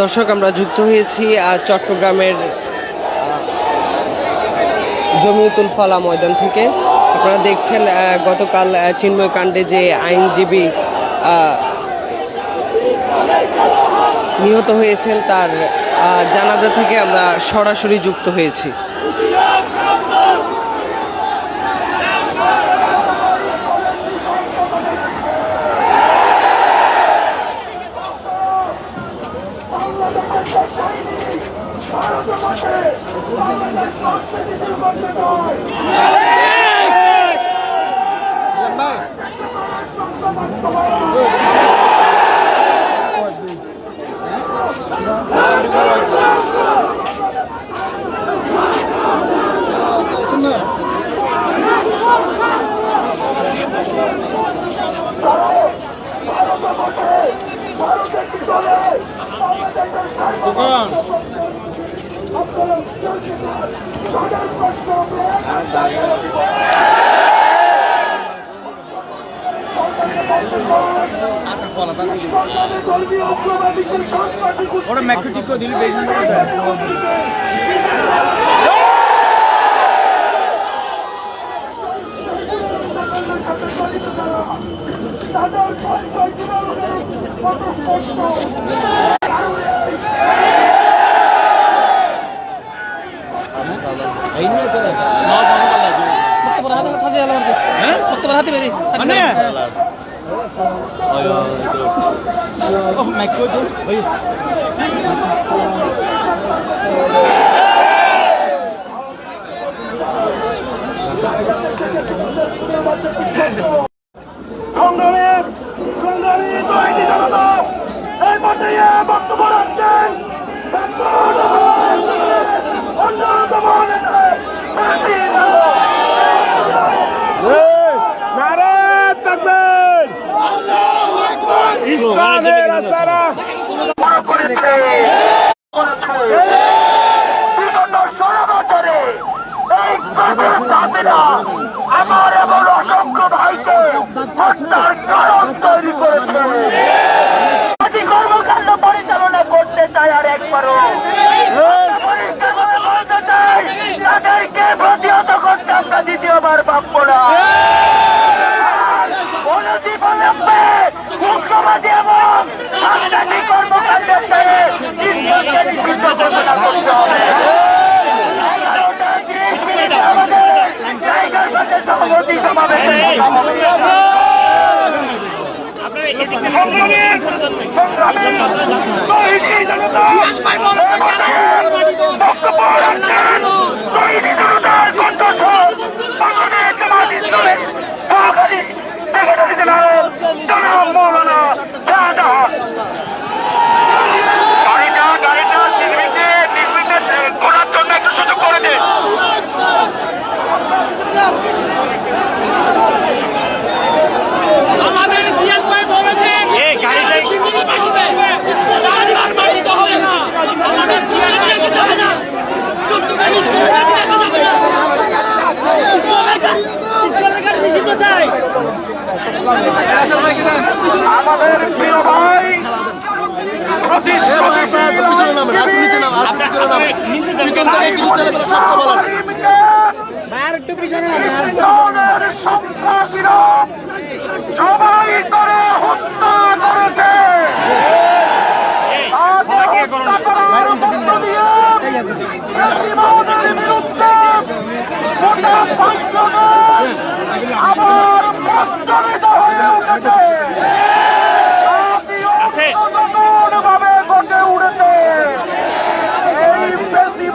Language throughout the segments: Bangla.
দর্শক, আমরা যুক্ত হয়েছি চট্টগ্রামের জমিউতুল ফলা ময়দান থেকে। আপনারা দেখছেন গতকাল চিন্ময় কাণ্ডে যে আইনজীবী নিহত হয়েছেন, তার জানাজা থেকে আমরা সরাসরি যুক্ত হয়েছি। ওটা ম্যাক্রো ঠিক করে দিলি বেশি করে দেয় এই নিয়ে তো না লাগে হ্যাঁ মানে ম্যাক্রো তো ওই সংগ্রামী সংগ্রামী দৈনিক জনতা এই পর্যায়ে বক্তব্য রাখছেন অন্যতম নেতা শান্তি নারে থাকবেন রাস্তারা করেছে আমার এমন অসংখ্য ভাইকে হত্যার কারণ তৈরি করেছে কর্মকাণ্ড পরিচালনা করতে চাই আর একবারও তাদেরকে প্রতিহত করতে আমরা দ্বিতীয়বার ভাববো না উগ্রবাদী এবং সন্ত্রাসী কর্মকাণ্ডের দায়ে ইসলামকে নিষিদ্ধ ঘোষণা সহকারী সেক্রেটারি জেনারেল জনাব মৌলানা শাহজাহান। গাড়িটা গাড়িটা নির্বিঘ্নে নির্বিঘ্নে ঘোরার জন্য একটু সুযোগ করে দিন আমাদের জিয়ান ভাই বলেছেন এই গাড়িটাই মাটিতে হবে না আমাদের জিয়ান ভাই যাবে না চট্টগ্রাম স্কুলে গাড়ি রাখা যাবে না স্কুলের গাড়ি স্কুলের গাড়ি নিষিদ্ধ চাই আমাদের প্রিয় ভাই সন্ত্রাসীরা, সবাই করে হত্যা করেছে তাদের হত্যা করার মধ্য দিয়ে ফ্যাসিবাদের বিরুদ্ধে গোটা বাংলাদেশ আবার প্রজ্বলিত হয়ে উঠেছে ভাবে গটে উঠেছে এই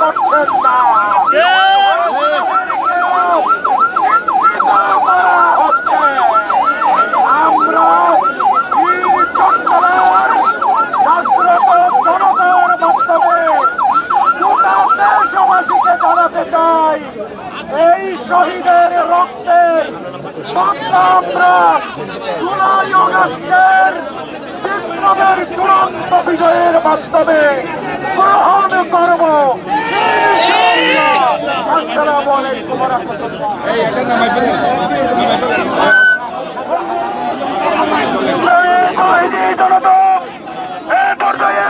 পাচ্ছেন না আমরা জাগ্রত জনতার মাধ্যমে গোটা দেশবাসীকে জানাতে চাই এই শহীদের রক্তের আমরা জুলাই অগস্টের বিপ্লবের চূড়ান্ত বিজয়ের মাধ্যমে গ্রহণ করব। আসসালামু আলাইকুম ওয়া রাহমাতুল্লাহ শহীদি জনতা এ পর্যায়ে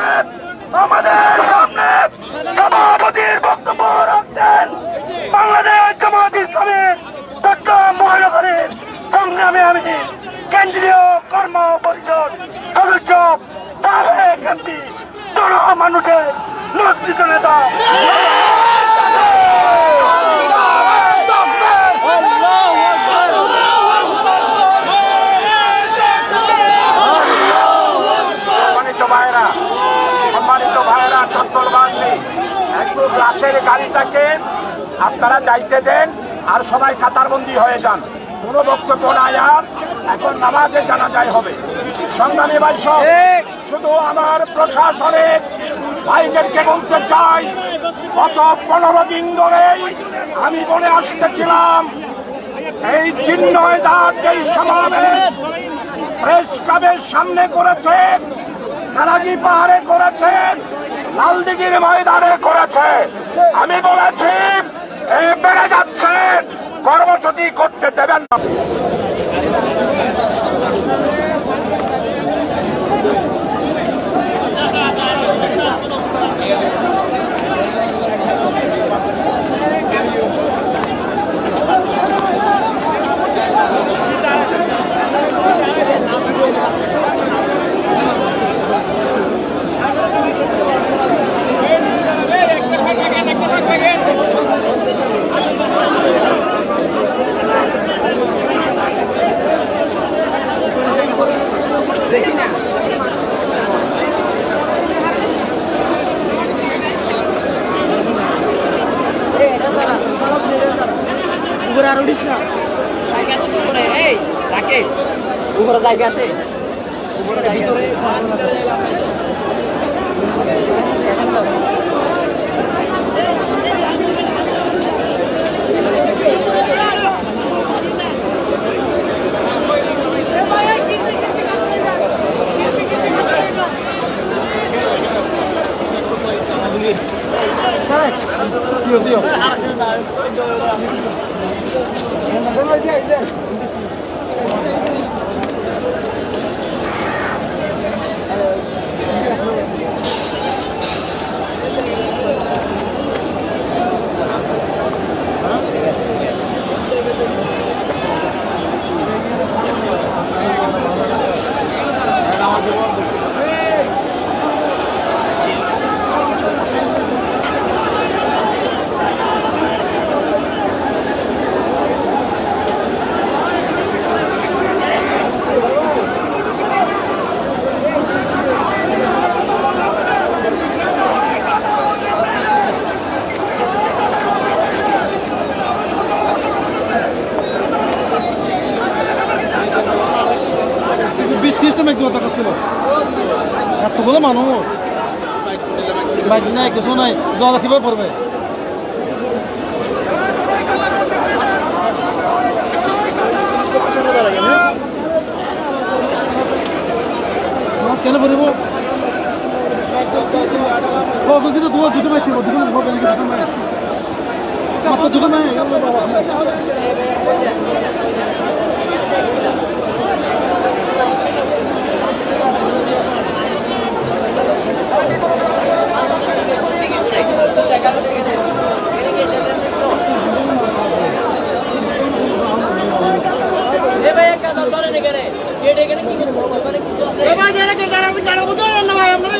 আমাদের সামনে সভাপতির বক্তব্য রাখছেন বাংলাদেশ জামাত ইসলামের চট্টগ্রাম মহানগরের সংগ্রামে আমি কেন্দ্রীয় কর্ম পরিষদ সদস্য সাবেক এমপি মানুষের লজ্জিত নেতা আপনারা যাইতে দেন আর সবাই কাতারবন্দি হয়ে যান। কোনো বক্তব্য নাই আর এখন নামাজে জানাজাই হবে। সংগ্রামী ভাই শুধু আমার প্রশাসনের ভাইদেরকে বলতে চাই গত পনেরো দিন ধরেই আমি বলে আসতেছিলাম এই চিহ্নয়দার যেই সমাবেশ প্রেস ক্লাবের সামনে করেছেন সারাগি পাহাড়ে করেছেন লালদিঘির ময়দানে করেছে। আমি বলেছি বেড়ে যাচ্ছে কর্মসূচি করতে দেবেন না জায়গা আছে তো উপরে এই রাকে উপরে জায়গা আছে উপরে ভিতরে বিশ ত্রিশটা মেঘ কথা ছিল এতগুলো মানুষ বাইক নাই জল কীভাবে পড়বে। কেন পড়ব কিন্তু দুটো দুটো মাইক দুটো মাইক দুটো মাইক দুটো মাইক এ ভাই একটা ধরেন এখানে গেট এখানে কি করব ওখানে কিছু আছে ভাই যারা কে যারা গাড়ি বুঝো না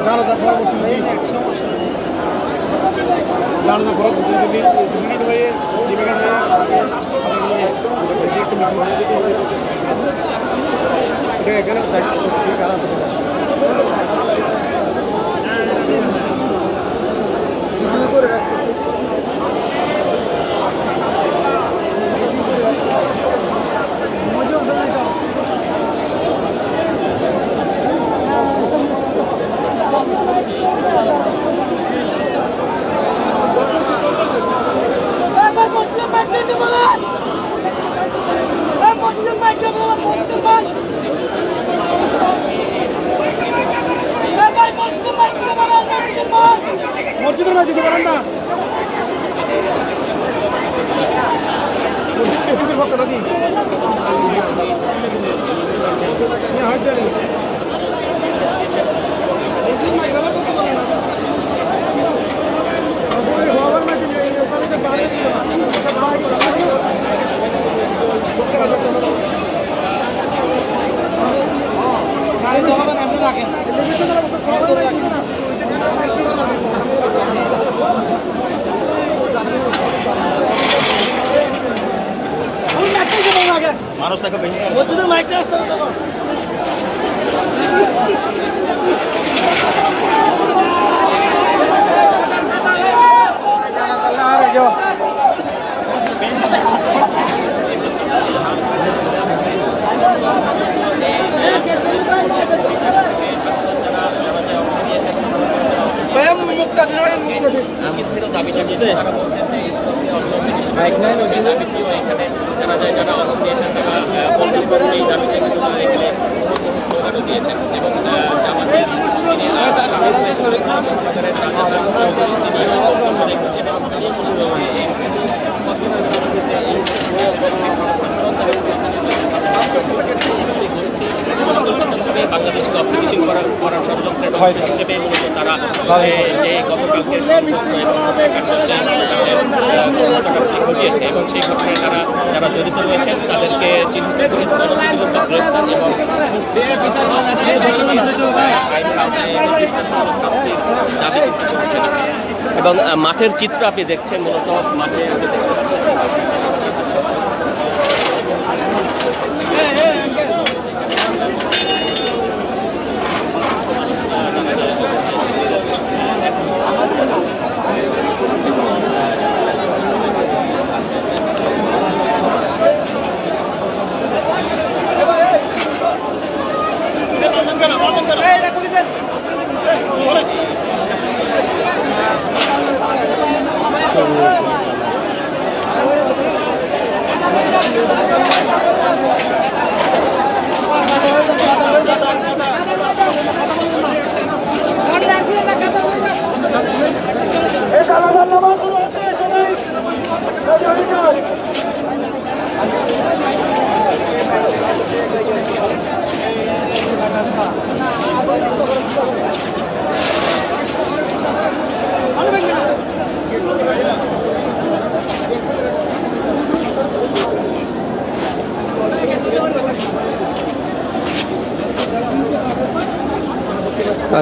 দাঁড়াতে পরবর্তী দাঁড়াতে পরবর্তী মিনিট হয়ে দুই মিনিট হয়ে একটু এটা এখানে কারা আছে করে রাখতে মসজিদের মাঝে দিতে পারেন না? পক্ষে নাকি হ্যাঁ, মানুষ তাকে বেশি মসজিদের মাইকটা আসতে হবে তখন মুক্তা দিন মুক্তা দিন দাবি জানিয়েছে তারা বলছেন যে সেই দাবিটিও এখানে যায় যারা অংশ নিয়েছেন তারা সেই দাবিতে কিন্তু তারা এখানে স্লোগানও দিয়েছেন এবং জামাতের তিনি বাংলাদেশকে অর্থনীতি করার করার ষড়যন্ত্রের অংশ হিসেবে মূলত তারা যে গতকালকে ঘটিয়েছে এবং সেই ঘটনায় তারা যারা জড়িত রয়েছেন তাদেরকে চিহ্নিত করে গ্রেফতার এবং মাঠের চিত্র আপনি দেখছেন মূলত মাঠে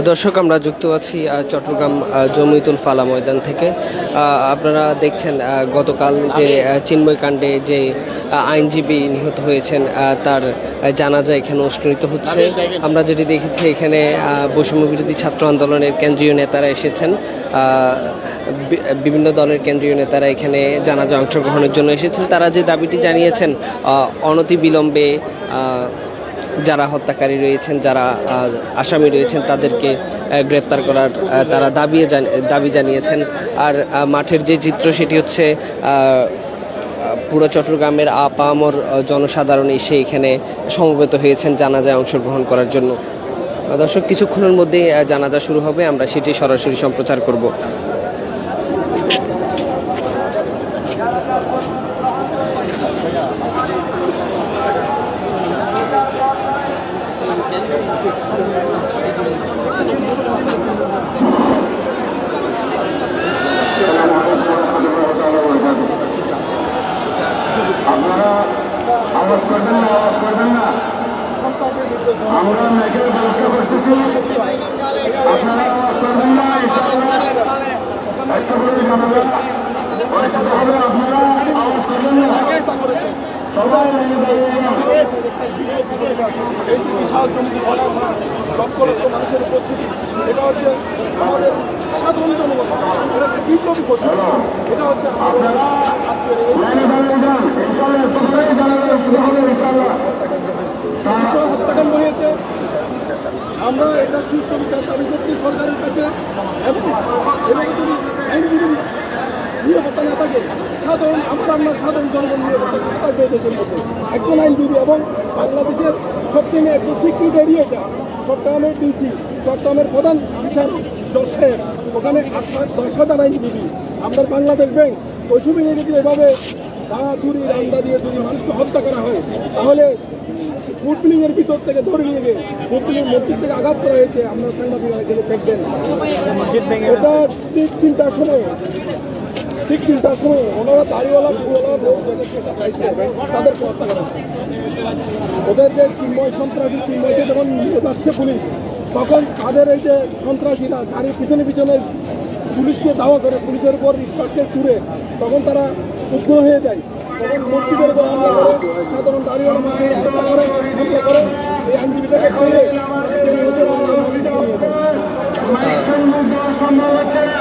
দর্শক আমরা যুক্ত আছি চট্টগ্রাম জমিতুল ফালা ময়দান থেকে। আপনারা দেখছেন গতকাল যে চিন্ময় কাণ্ডে যে আইনজীবী নিহত হয়েছেন তার জানাজা এখানে অনুষ্ঠিত হচ্ছে। আমরা যেটি দেখেছি এখানে বৈষম্য বিরোধী ছাত্র আন্দোলনের কেন্দ্রীয় নেতারা এসেছেন। বিভিন্ন দলের কেন্দ্রীয় নেতারা এখানে জানাজা অংশগ্রহণের জন্য এসেছেন। তারা যে দাবিটি জানিয়েছেন আহ, অনতিবিলম্বে আহ, যারা হত্যাকারী রয়েছেন, যারা আসামি রয়েছেন, তাদেরকে গ্রেপ্তার করার তারা দাবি দাবি জানিয়েছেন। আর মাঠের যে চিত্র সেটি হচ্ছে পুরো চট্টগ্রামের আপামর জনসাধারণ এসে এখানে সমবেত হয়েছেন জানাজায় অংশগ্রহণ করার জন্য। দর্শক, কিছুক্ষণের মধ্যে জানাজা শুরু হবে। আমরা সেটি সরাসরি সম্প্রচার করব। আওয়াজ করবেন না, আওয়াজ করবেন না। আমরা মেঘের ব্যবস্থা করতেছি। আপনারা আওয়াজ করবেন না ইনশাআল্লাহ এই যে বিশাল মাঠ লক্ষ লক্ষ মানুষের উপস্থিতি এটা হচ্ছে আমাদের সাধারণ জনগণ এটা হচ্ছে বিপ্লবী প্রশ্ন এটা হচ্ছে হত্যাকাণ্ড হয়েছে আমরা এটা সুস্থ বিচার দাবি করছি সরকারের কাছে এবং এবং যদি আইনজীবী নিরাপত্তা না থাকে সাধারণ আমার আমরা সাধারণ জনগণ নিরাপত্তা না থাকবে দেশের মধ্যে একজন আইনজীবী এবং বাংলাদেশের সবচেয়ে একজন স্বীকৃত এরিয়াটা চট্টগ্রামের ডিসি চট্টগ্রামের প্রধান বিচার জজ সাহেব ওখানে আট দশ হাজার আইনজীবী আপনার বাংলাদেশ ব্যাংক ওই সুবিধা যদি এভাবে দাঁড়া চুরি রান্দা দিয়ে যদি মানুষকে হত্যা করা হয় তাহলে এর ভিতর থেকে ধরে নিয়ে গিয়ে ফুড মসজিদ থেকে আঘাত করা হয়েছে। আমরা সাংবাদিকরা দেখবেন। এটা তিনটার সময় ঠিক তিনটার সময় ওনারা দাড়িওয়ালা ফুলওয়ালা চাইছে করা হয়েছে। ওদের যে চিন্ময় সন্ত্রাসী চিন্ময়কে যখন নিয়ে যাচ্ছে পুলিশ, তখন তাদের এই যে সন্ত্রাসীরা গাড়ির পিছনে পিছনে পুলিশকে দাওয়া করে, পুলিশের উপর রিক্সাকে ছুড়ে তখন তারা উগ্র হয়ে যায়। তখন করে, সাধারণ দাঁড়িয়ে হত্যা করে করে, এই আইনজীবীটাকে দেওয়া সম্ভব হচ্ছে না।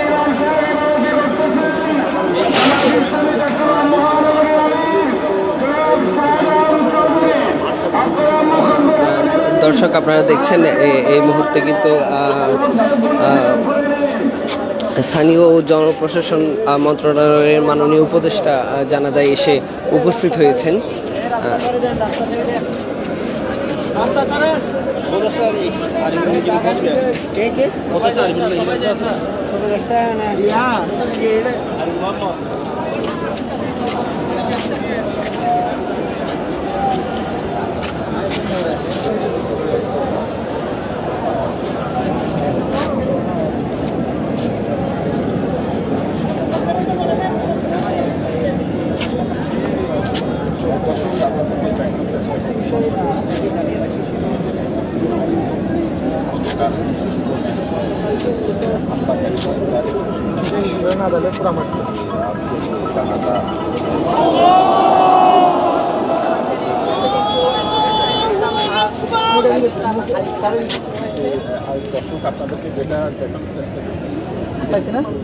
দর্শক আপনারা দেখছেন এই মুহূর্তে কিন্তু স্থানীয় জনপ্রশাসন মন্ত্রণালয়ের মাননীয় উপদেষ্টা জানা যায় এসে উপস্থিত হয়েছেন। আহ,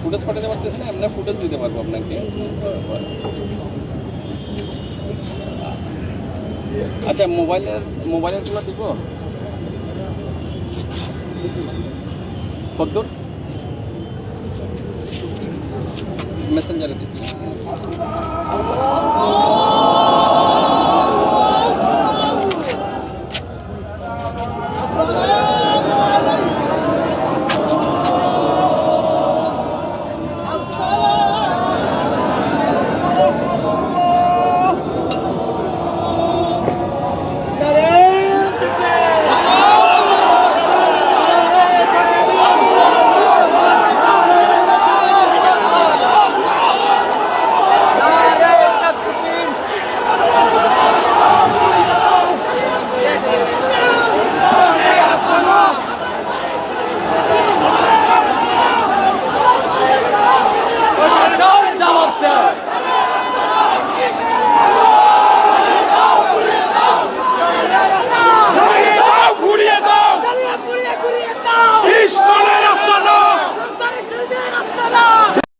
ফুটেজ পাঠাতে পারতেছি না আমরা ফুটেজ দিতে পারব আপনাকে আচ্ছা মোবাইলের মোবাইলেরগুলো দিব কদ্দুর মেসেঞ্জারে দিচ্ছি।